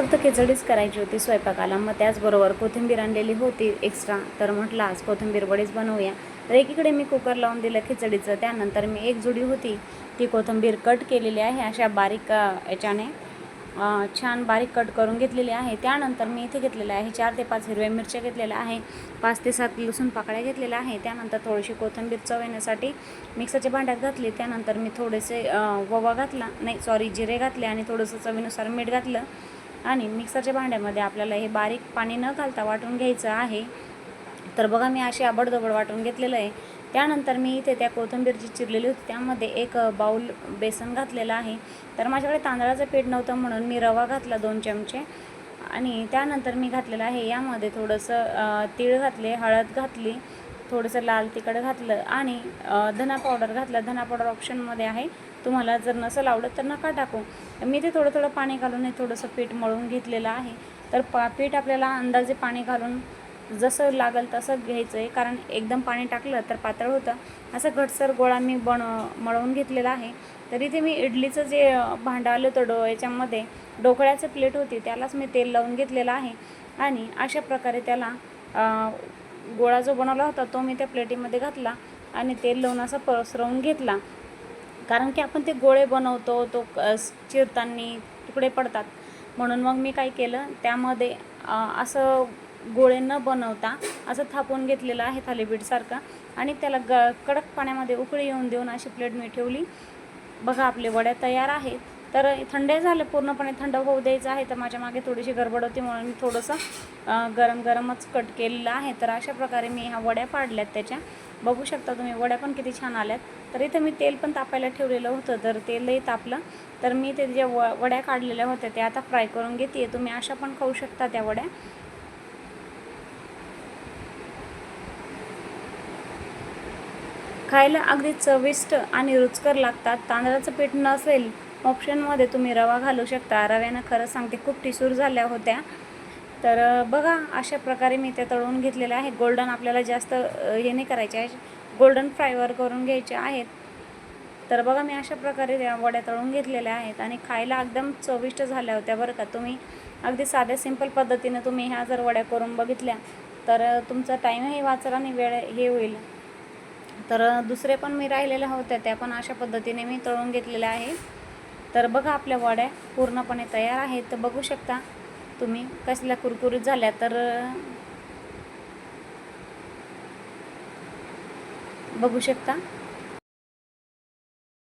फक्त खिचडीच करायची होती स्वयंपाकाला. मग त्याचबरोबर कोथिंबीर आणलेली होती एक्स्ट्रा तर म्हटलं आज कोथिंबीर वडीच बनवूया. तर एकीकडे मी कुकर लावून दिलं खिचडीचं. त्यानंतर मी एक जुडी होती. ती कोथिंबीर कट केलेली आहे. अशा बारीक याच्याने छान बारीक कट करून घेतलेली आहे. त्यानंतर मी इथे घेतलेलं आहे चार ते पाच हिरव्या मिरच्या घेतलेल्या आहे. पाच ते सात लसूण पाकळ्या घेतलेल्या आहे. त्यानंतर थोडीशी कोथिंबीर चव येण्यासाठी मिक्सरच्या भांड्यात घातली. त्यानंतर मी थोडेसे अ, घातला. नाही सॉरी जिरे घातले आणि थोडंसं चवीनुसार मीठ घातलं. आणि मिक्सरच्या भांड्यामध्ये आपल्याला हे बारीक पाणी न घालता वाटून घ्यायचं आहे. तर बघा मी अशी आबडदबड वाटून घेतलेलं आहे. त्यानंतर मी इथे त्या कोथिंबीर जी चिरलेली होती त्यामध्ये एक बाऊल बेसन घातलेलं आहे. तर माझ्याकडे तांदळाचं पीठ नव्हतं म्हणून मी रवा घातला दोन चमचे. आणि त्यानंतर मी घातलेलं आहे यामध्ये थोडंसं तीळ घातले हळद घातली. थोडंसं लाल तिखट घातलं आणि धना पावडर घातलं. धना पावडर ऑप्शनमध्ये आहे. तुम्हाला जर नसेल आवडत तर नका टाकू. मी ते थोडं थोडं पाणी घालून हे थोडंसं पीठ मळून घेतलेलं आहे. तर पा पीठ आपल्याला अंदाजे पाणी घालून जसं लागेल तसं घ्यायचं आहे. कारण एकदम पाणी टाकलं तर पातळ होतं. असं घटसर गोळा मी बन मळवून घेतलेला आहे. तरी ते मी इडलीचं जे भांडं आलं होतं डो याच्यामध्ये ढोकळ्याचं प्लेट होती त्यालाच मी तेल लावून घेतलेलं आहे. आणि अशा प्रकारे त्याला गोळा जो बनवला होता तो मी त्या प्लेटीमध्ये घातला आणि तेल लावून असा पसरवून घेतला. कारण की आपण ते गोळे बनवतो तो क- चिरताना तुकडे पडतात. म्हणून मग मी काय केलं त्यामध्ये असं गोळे न बनवता असं थापून घेतलेलं आहे थालीपीठसारखं आणि त्याला ग कडक पाण्यामध्ये उकळी येऊन देऊन अशी प्लेट मी ठेवली. बघा आपले वड्या तयार आहेत. तर थंड झाले पूर्णपणे थंड होऊ द्यायचं आहे. तर माझ्या मागे थोडीशी गडबड होती म्हणून मी थोडंसं गरम गरमच कट केलेलं आहे. तर अशा प्रकारे मी ह्या वड्या पाडल्यात त्याच्या. बघू शकता तुम्ही वड्या पण किती छान आल्यात. तर इथं मी तेल पण तापायला ठेवलेलं होतं तर तेलही तापलं. तर मी ते ज्या व वड्या काढलेल्या होत्या त्या आता फ्राय करून घेते. तुम्ही अशा पण खाऊ शकता त्या वड्या. खायला अगदी चविष्ट आणि रुचकर लागतात. तांदळाचं पीठ नसेल ऑप्शनमध्ये तुम्ही रवा घालू शकता. रव्यानं खरं सांगते खूप ठिसूर झाल्या होत्या. तर बघा अशा प्रकारे मी ते तळून घेतलेलं आहे गोल्डन आपल्याला जास्त हे नाही करायचे आहे. गोल्डन फ्रायवर करून घ्यायचे आहेत. तर बघा मी अशा प्रकारे त्या वड्या तळून घेतलेल्या आहेत. आणि खायला एकदम चविष्ट झाल्या होत्या बरं का. तुम्ही अगदी साध्या सिंपल पद्धतीनं तुम्ही ह्या जर वड्या करून बघितल्या तर तुमचा टाईमही वाचला आणि वेळ हे होईल. तर दुसरे पण मी राहिलेल्या होत्या त्या पण अशा पद्धतीने मी तळून घेतलेल्या आहे तर बघा आपल्या वड्या पूर्णपणे तयार आहेत. तर बघू शकता तुम्ही कसल्या कुरकुरीत झाल्या तर बघू शकता.